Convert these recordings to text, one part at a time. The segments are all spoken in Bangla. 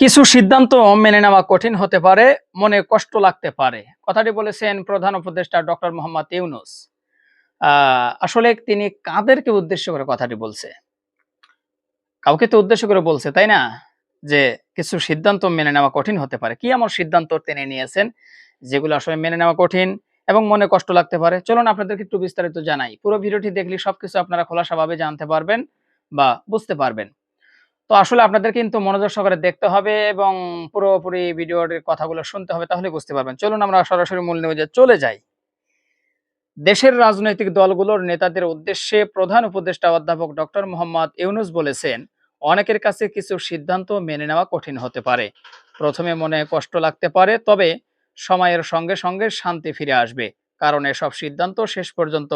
কিছু সিদ্ধান্ত মেনে নেওয়া কঠিন হতে পারে, মনে কষ্ট লাগতে পারে। কথাটি বলেছেন প্রধান উপদেষ্টা ডক্টর মোহাম্মদ ইউনুস। আসলে তিনি কাদেরকে উদ্দেশ্য করে কথাটি বলছে? কাউকে তো উদ্দেশ্য করে বলছে, তাই না? যে কিছু সিদ্ধান্ত মেনে নেওয়া কঠিন হতে পারে। কি এমন সিদ্ধান্ত তিনি নিয়েছেন যেগুলো আসলে মেনে নেওয়া কঠিন এবং মনে কষ্ট লাগতে পারে? চলুন আপনাদেরকে একটু বিস্তারিত জানাই। পুরো ভিডিওটি দেখলে সবকিছু আপনারা খোলাসাভাবে জানতে পারবেন বা বুঝতে পারবেন। তো আসলে আপনাদের কিন্তু মনোযোগ সহকারে দেখতে হবে এবং পুরোপুরি ভিডিওর কথাগুলো শুনতে হবে, তাহলে বুঝতে পারবেন। চলুন আমরা সরাসরি মূল নিউজে চলে যাই। দেশের রাজনৈতিক দলগুলোর নেতাদের উদ্দেশ্যে প্রধান উপদেষ্টা অধ্যাপক ডক্টর মোহাম্মদ ইউনুস বলেছেন, অনেকের কাছে কিছু সিদ্ধান্ত মেনে নেওয়া কঠিন হতে পারে। প্রথমে মনে কষ্ট লাগতে পারে, তবে সময়ের সঙ্গে সঙ্গে শান্তি ফিরে আসবে, কারণ এসব সিদ্ধান্ত শেষ পর্যন্ত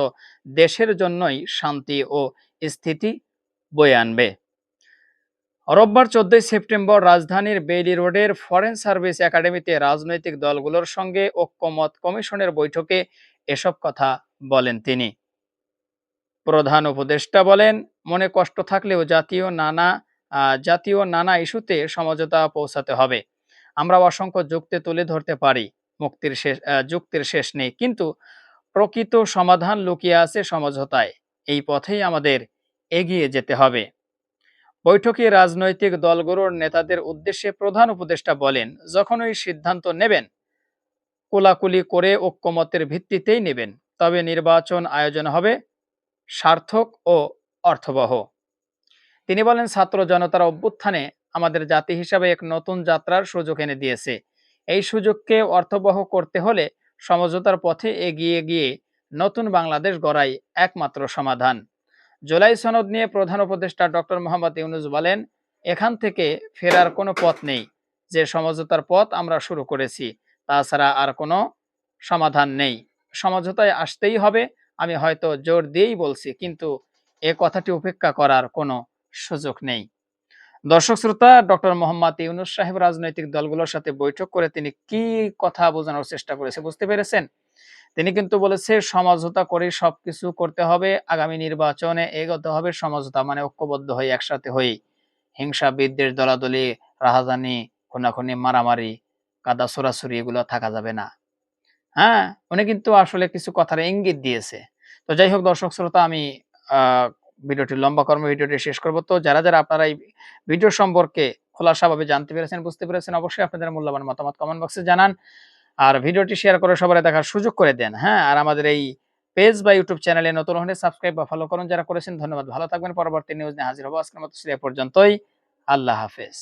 দেশের জন্যই শান্তি ও স্থিতি বয়ে আনবে। রোববার চোদ্দই সেপ্টেম্বর রাজধানীর বেইলি রোডের ফরেন সার্ভিস একাডেমিতে রাজনৈতিক দলগুলোর সঙ্গে ঐক্যমত কমিশনের বৈঠকে এসব কথা বলেন তিনি। প্রধান উপদেষ্টা বলেন, মনে কষ্ট থাকলেও জাতীয় নানা জাতীয় নানা ইস্যুতে সমঝোতা পৌঁছাতে হবে। আমরা অসংখ্য যুক্তি তুলে ধরতে পারি, মুক্তির শেষ যুক্তির শেষ নেই, কিন্তু প্রকৃত সমাধান লুকিয়ে আছে সমঝোতায়। এই পথেই আমাদের এগিয়ে যেতে হবে। বৈঠকে রাজনৈতিক দলগুলোর নেতাদের উদ্দেশ্যে প্রধান উপদেষ্টা বলেন, যখন ওই সিদ্ধান্ত নেবেন, কোলাকুলি করে ঐক্যমতের ভিত্তিতেই নেবেন। তবে নির্বাচন আয়োজন হবে সার্থক ও অর্থবহ। তিনি বলেন, ছাত্র জনতার অভ্যুত্থানে আমাদের জাতি হিসাবে এক নতুন যাত্রার সুযোগ এনে দিয়েছে। এই সুযোগকে অর্থবহ করতে হলে সমঝোতার পথে এগিয়ে গিয়ে নতুন বাংলাদেশ গড়াই একমাত্র সমাধান। জুলাই সনদ নিয়ে প্রধান উপদেষ্টা ডক্টর মোহাম্মদ ইউনুস বলেন, এখান থেকে ফেরার কোনো পথ নেই। যে সমঝোতার পথ আমরা শুরু করেছি, তাছাড়া আর কোনো সমাধান নেই। সমঝোতায় আসতেই হবে, আমি হয়তো জোর দিয়েই বলছি, কিন্তু এ কথাটি উপেক্ষা করার কোনো সুযোগ নেই। দর্শক শ্রোতা, ডক্টর মোহাম্মদ ইউনুস সাহেব রাজনৈতিক দলগুলোর সাথে বৈঠক করে তিনি কি কথা বোঝানোর চেষ্টা করেছে, বুঝতে পেরেছেন? তিনি কিন্তু বলেছে, সমঝোতা করে সবকিছু করতে হবে, আগামী নির্বাচনে এগোতে হবে সমঝোতা মানে ঐক্যবদ্ধ হয়ে, একসাথে হয়ে হিংসা, বিদ্বেষ, দলাদলি, রাহাজানি, খুনাখুনি, মারামারি, কাদা, সরাসরি, এগুলো থাকা যাবে না। হ্যাঁ উনি কিন্তু আসলে কিছু কথার ইঙ্গিত দিয়েছে। তো যাই হোক, দর্শক শ্রোতা, আমি ভিডিওটি লম্বা কর্ম ভিডিওটি শেষ করব। তো যারা যারা আপনারা এই ভিডিও সম্পর্কে খোলাসাভাবে জানতে পেরেছেন, বুঝতে পেরেছেন, অবশ্যই আপনাদের মূল্যবান মতামত কমেন্ট বক্সে জানান। আর ভিডিওটি শেয়ার করে সবাই দেখার সুযোগ করে দেন হ্যাঁ? আর আমাদের এই পেজ বা ইউটিউব চ্যানেলে নতুন হলে সাবস্ক্রাইব বা ফলো করুন যারা করেছেন, ধন্যবাদ। ভালো থাকবেন, পরবর্তী নিউজ নিয়ে হাজির হব। আজকের মতো সে পর্যন্তই। আল্লাহ হাফেজ।